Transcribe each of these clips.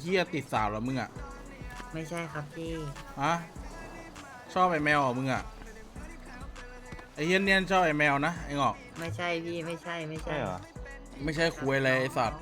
เฮียติดสาวเหรอมึงอะไม่ใช่ครับพี่ฮะชอบไอ้แมวเหรอมึงอะไอ้เฮียเนียนชอบไอ้แมวนะไอ้งอก ไม่ใช่พี่ไม่ใช่ไม่ใช่ ใช่เหรอ ไม่ใช่คุยอะไรไอ้สัตว์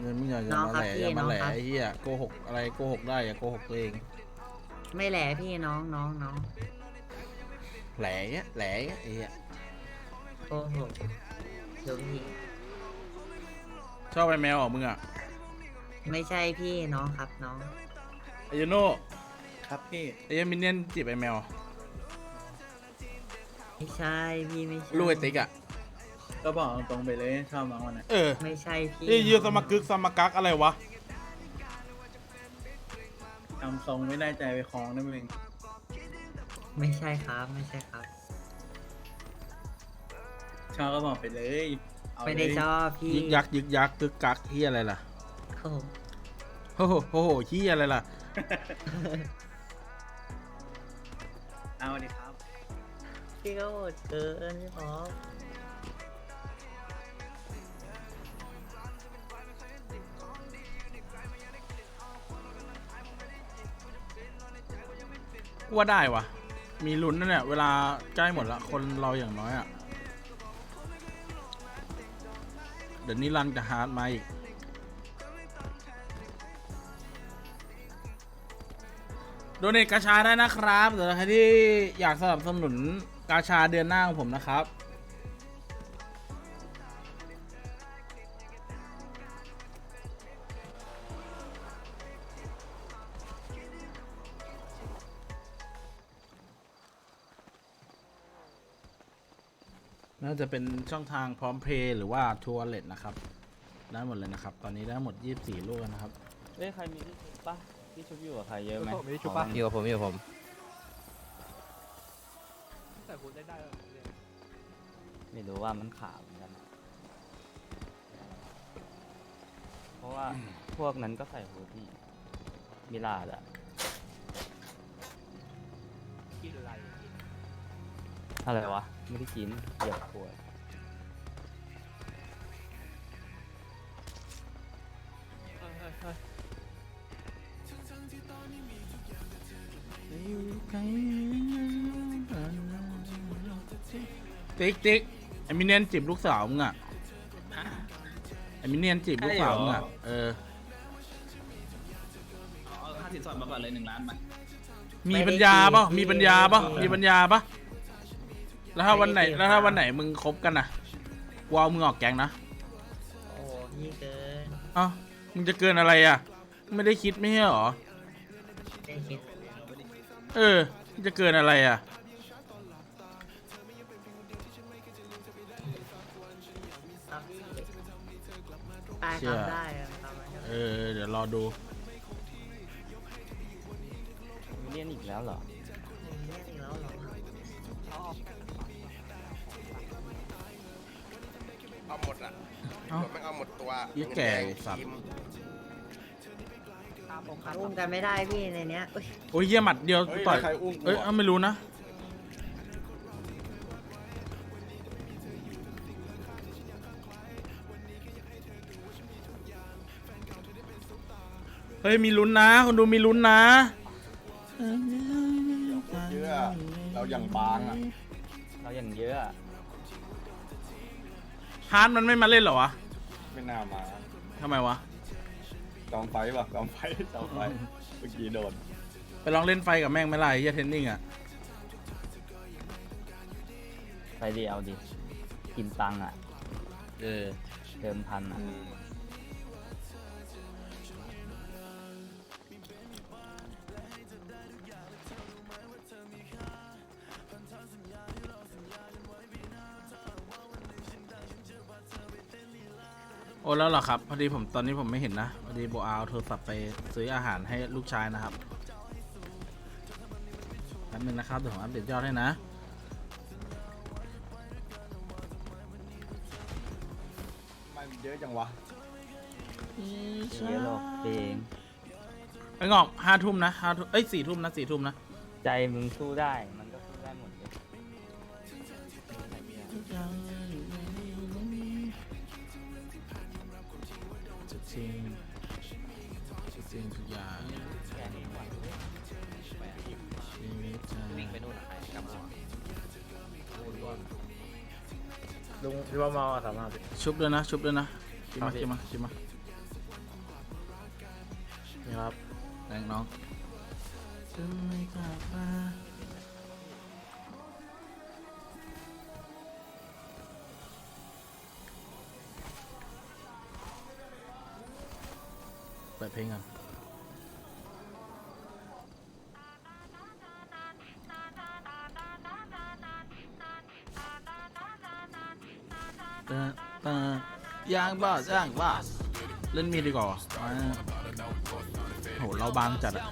เงินมึงอย่าอย่าน้องมาครับแหล่พี่อย่ามาแหล่น้องครับ ไอ้เฮียโกหกอะไรโกหกได้อย่าโกหกตัวเองไม่แหละพี่น้องน้องน้องแหล่เงี้ยแหล่เงี้ยไอ้เฮียโอ้โหดูพี่ชอบไอ้แมวเหรอมึงอะ ไม่ใช่พี่น้องครับน้อง ไอ้ยูโน่ครับพี่ไอ้เหี้ยมินเนี่ยนจีบไอ้แมวไม่ใช่พี่ไม่ใช่ลูกไอ้ติ๊กอะ ก็บอกตรงๆไปเลยชอบน้องมันนะเออไม่ใช่พี่นี่ยืนสมกึกสมกักอะไรวะทำทรงไม่ได้ใจไปคล้องนั่นเองไม่ใช่ครับไม่ใช่ครับ ชอบก็บอกไปเลย เอาไม่ได้เลยชอบพี่ยึกยักยึกยักกึกกักเฮียอะไรล่ะ โอ้โหโอ้โหโอ้โหเฮียอะไรล่ะ เอาดิครับ พี่ก็โหดเกินพี่พอว่าได้วะมีลุ้นนะเนี่ยเวลาใกล้หมดละคนเราอย่างน้อยอะ่ะ เดี๋ยวนี้รันกับฮาร์ดมาอีก โดเนทกาชาได้นะครับสำหรับใครที่อยากสนับสนุนกาชาเดือนหน้าของผมนะครับ น่าจะเป็นช่องทางพร้อมเพย์หรือว่าทัวร์เลตนะครับ ได้หมดเลยนะครับ ตอนนี้ได้หมด 24 ลูกแล้วนะครับเอ้ยใครมีที่ชุบปะ ที่ชุบอยู่กับใครเยอะไหมมีที่ชุบปะขอยู่กับผมอยู่กับผมแต่พูดได้ได้แล้วไม่รู้ว่ามันขาวเหมือนกันเพราะว่าพวกนั้นก็ใส่ฮูดดี้มิลาดอะกินอะไรอะไรวะ ไม่ได้กินเหยียบขวด ติ๊กติ๊กไอ้มินเนียนจีบลูกสาวมึงอะไอ้มินเนียนจีบลูกสาวมึงอะเออเอาค่าสินสอดมาก่อนเลยหนึ่งล้านมามีปัญญาป่ะมีปัญญาป่ะมีปัญญาป่ะแล้วถ้าวันไหนแล้วถ้าวันไหนมึงคบกันน่ะกูเอามึงออกแก๊งนะโอ้พี่เกินเอ้ามึงจะเกินอะไรอะ ไม่ได้คิดไม่ใช่หรอไม่คิดเออมึงจะเกินอะไรอะ เชื่ครัอบได้ครับทำอะไรก็เอได้อเดี๋ยวรอดูมิเลียนอีกแล้วเหรออืมเนี่ยอีกแล้วเหรอเอาหมดอะเอ้า รถไม่งเอาหมดตัวยี่แก่สัตว์ทีมอุ้มกันไม่ได้พี่ในเนี้ยอุ๊ยโอ้ยเยี่ยหมัดเดียวต่อยใครอุ้มกูเอ้ยอะเอ้าไม่รู้นะ ฮ้ยมีลุ้นนะ คนดูมีลุ้นนะเยอะเราอย่างบางอะเราอย่างเยอะอะฮาร์ดมันไม่มาเล่นเหรอวะไม่น่ามาทำไมวะ จองไฟป่ะจองไฟจองไฟเมื่อกี้โดนไปลองเล่นไฟกับแม่งไหม่ล่ะไอ้เฮียเทนนิ่งอะ ไปดีเอาดิกินตังค์อะเออเดิมพันอะโอ้แล้วเหรอครับพอดีผมตอนนี้ผมไม่เห็นนะพอดีโบอาเอาโทรศัพท์ไปซื้ออาหารให้ลูกชายนะครับแป๊บนึงนะครับเดี๋ยวผมอัปเดตยอดให้นะมันเยอะจังวะเยอะหรอกเพลงไอ้งอกห้าทุ่มนะห้าทุ่มเอ้ยสี่ทุ่มนะสี่ทุ่มนะ ใจมึงสู้ได้ จริงสิ่งทุกอย่างแกนี่หว่าชีวิตจะวิ่งไปนู่นอะใครกลับมาลุงพี่ว่าเมาอะสามารถชุบด้วยนะ ชุบด้วยนะชิมครัมาบพี่ชิมมาชิมมานี่ครับแรงน้อง เปิดเพลงกันตาตายางบาสยางบาสเล่นมีดดีกว่าอ่าโห เราบางจัดอะ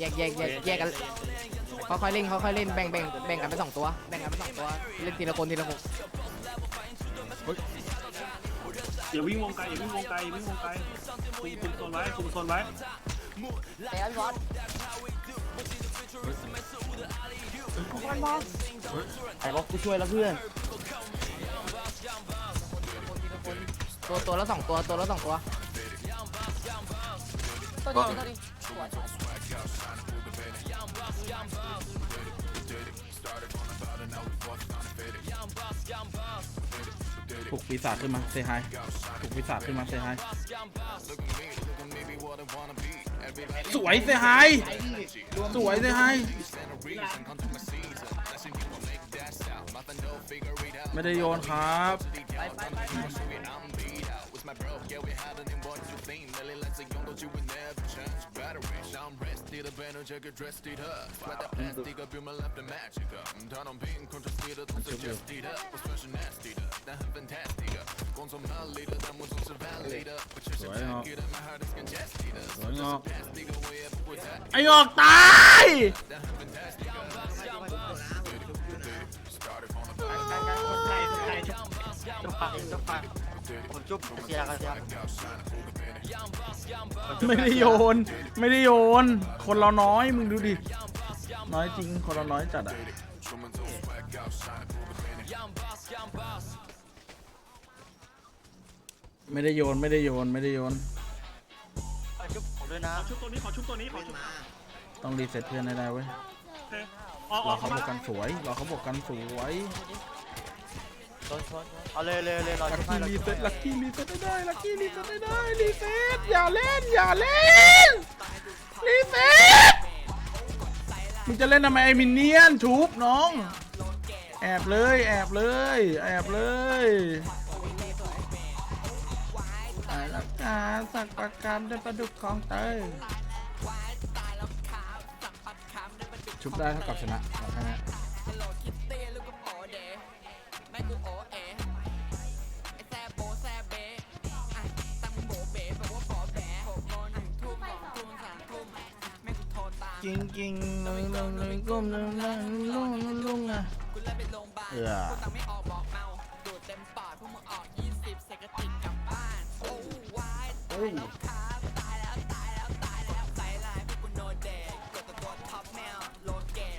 แยกแยกแยกแยกกัน ค่อยๆเล่นค่อยๆเล่นแบ่งแบ่งแบ่งกันไปสองตัว แบ่งกันไปสองตัว เล่นทีละคนทีละคน อย่าวิ่งวงไกลอย่าวิ่งวงไกลอย่าวิ่งวงไกลคุมคุมโซนไว้คุมโซนไว้แต่พี่บอสไอ้บอกกูช่วยแล้วเพื่อนตัวตัวละสองตัวตัวละสองตัว ปลุกปีศาจขึ้นมาเซฮายปลุกปีศาจขึ้นมาเซฮายสวยเซฮายสวยเซฮายไม่ได้โยนครับ สวยงอกสวยงอกไอ้งอกตาย ผมจุ๊บเชียร์กันเชียร์ไม่ได้โยน ไม่ได้โยน คนเราน้อยมึงดูดิ น้อยจริง คนเราน้อยจัดอะไม่ได้โยนไม่ได้โยนไม่ได้โยน จุ๊บผมด้วยนะขอชุบตัวนี้ขอชุบตัวนี้ขอชุบต้องรีเซ็ตเพื่อนให้ได้เว้ยโอเคออกอรออกเขาเข้าบมาอกกันสวยรอเขาบอกกันสวยโด นชนเอาเลยเลยเลยรอลักชุบให้กี้รอรีชุบเซ็ตให้ลักกี้รีเซ็ตได้ลักกี้รีเซ็ตได้รีเซ็ตอย่าเล่นอย่าเล่นรีเซ็ตมึงจะเล่นทำไมไอ้มินเนี่ยนชุบน้อง แอบเลยแอบเลยแอบเลยตายแล้วกาสักประกรรมด้วยประดุกของเตยชุบได้เท่ากับชนะ เอาแค่นี้จริงจริงๆเลยเลยเลยก้มเลยเลยลุงลุงอะเออ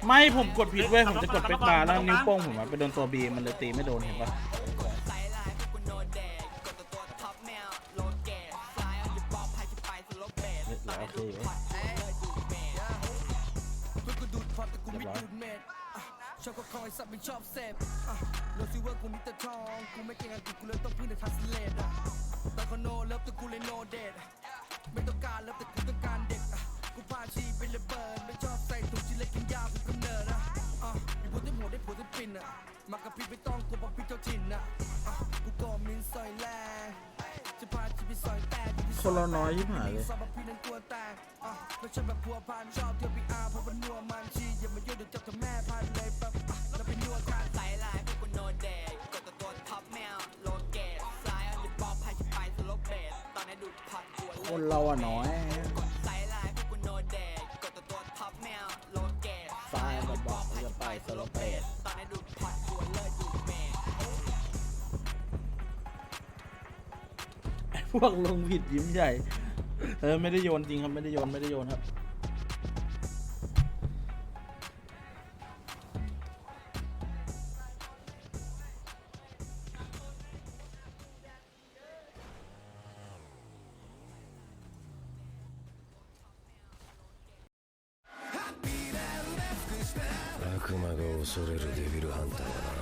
ไม่ผมกดผิดเว้ยผมจะกดเป็กบาร์แล้วนิ้วโป้งผมอะไปโดนตัวบีมันเลยตีไม่โดนเห็นปะ เรียบร้อยชอบก็คอยสับไม่ชอบเสพอะโนซิเวอร์กูมีแต่ทอง กูไม่เก่งอังกฤษกูเลยต้องพึ่งในทัสเลดอะแต่คนโนเลิฟแต่กูเลยโนเดทไม่ต้องการเลิฟแต่กูต้องการเด็กอะกูพาชีไปเลยเบิร์นไม่ชอบใส่ถุงชิ้นเล็กกินยากูกำเนิดอะอะมีผัวที่หัวได้ผัวที่ปินอะมากระพริบไม่ต้องกลัวบอกพี่เจ้าถิ่นอะอะกูก็มินซอยแลจะพาชีไปซอยแต่คนเราน้อยยิ่งหายเลย จ้แม่พันเลยแบบแล้วไปนวดการใส่ลายพวกกูโนเดกดตะโกนท็อปแมวโลเกตสายอันดิบอลพาไปสโลเบสตอนนี้ดูพันตัวคนเราอะน้อยกดใส่ลายพวกกูโนเดกดตะโกนท็อปแมวโลเกตสายอันดิบอลพาไปสโลเบสตอนนี้ดูพันตัวเลยดูเมพวกลงผิดยิ้มใหญ่เออไม่ได้โยนจริงครับไม่ได้โยนไม่ได้โยนครับ 悪魔が恐れるデビルハンターは